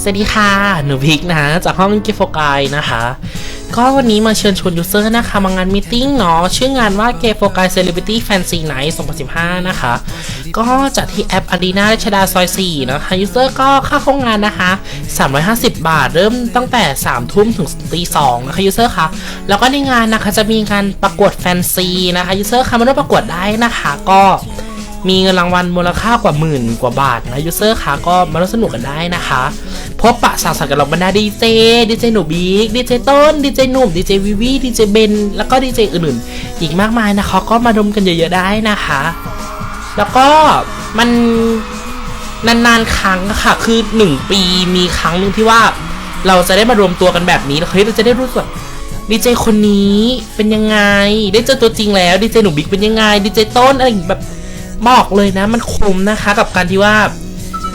สวัสดีค่ะ หนูพิกนะจากห้องกิฟโฟกายนะคะ ก็วันนี้มาเชิญชวนยูเซอร์นะคะมางานมตติ팅เนาะชื่องานว่า g a y f o g a i Celebrity Fancy Night 2015 นะคะ ก็จัดที่แอป Arena ราชดาซอย4นะคะยูเซอร์ก็ค่าเข้างานนะคะ 350 บาทเริ่มตั้งแต่ 3 ทุ่มถึงตี2นะคะยูเซอร์คะแล้วก็ในงานนะคะจะมีการประกวดแฟนซีนะคะยูเซอร์คะมาร่วมประกวดได้นะคะก็มีเงินรางวัลมูลค่ากว่าหมื่นกว่าบาทนะยูเซอร์คะก็มาร่วมสนุกกันได้นะคะ พบปะสังสรรค์กับเราบรรดาดีเจดีเจหนูบิ๊กดีเจต้นดีเจหนุ่มดีเจวิวีดีเจเบนแล้วก็ดีเจอื่นๆ อีกมากมายนะคะก็มาดมกันเยอะๆได้นะคะ แล้วก็มันนานๆครั้งค่ะ คือหนึ่งปีมีครั้งหนึ่งที่ว่าเราจะได้มารวมตัวกันแบบนี้แล้วเฮ้ยเราจะได้รู้สึกดีเจคนนี้เป็นยังไง ได้เจอตัวจริงแล้วดีเจหนูบิ๊กเป็นยังไงดีเจต้นอะไรแบบบอกเลยนะ มันคุ้มนะคะ กับการที่ว่า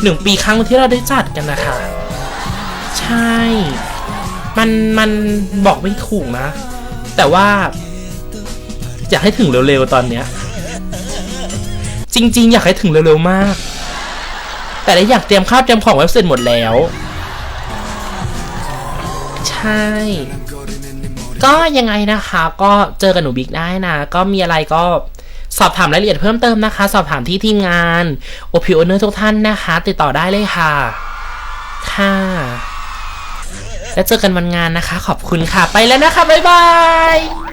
หนึ่งปีครั้งที่เราได้จัดกันนะคะ ใช่ มันมันบอกไม่ถูกนะ แต่ว่า อยากให้ถึงเร็วๆตอนเนี้ย จริง ๆ อยากให้ถึงเร็วๆมาก แต่ได้อยากเตรียมข้าวเตรียมของไว้เสร็จหมดแล้ว ใช่ ก็ยังไงนะคะ ก็เจอกับหนูบิ๊กได้นะ ก็มีอะไรก็สอบถามรายละเอียดเพิ่มเติมนะคะ สอบถามที่ทีมงาน o p o n e r ทุกท่านนะคะ ติดต่อได้เลยค่ะ ค่ะ แล้วเจอกันวันงานนะคะ ขอบคุณค่ะ ไปแล้วนะคะ บ๊ายบาย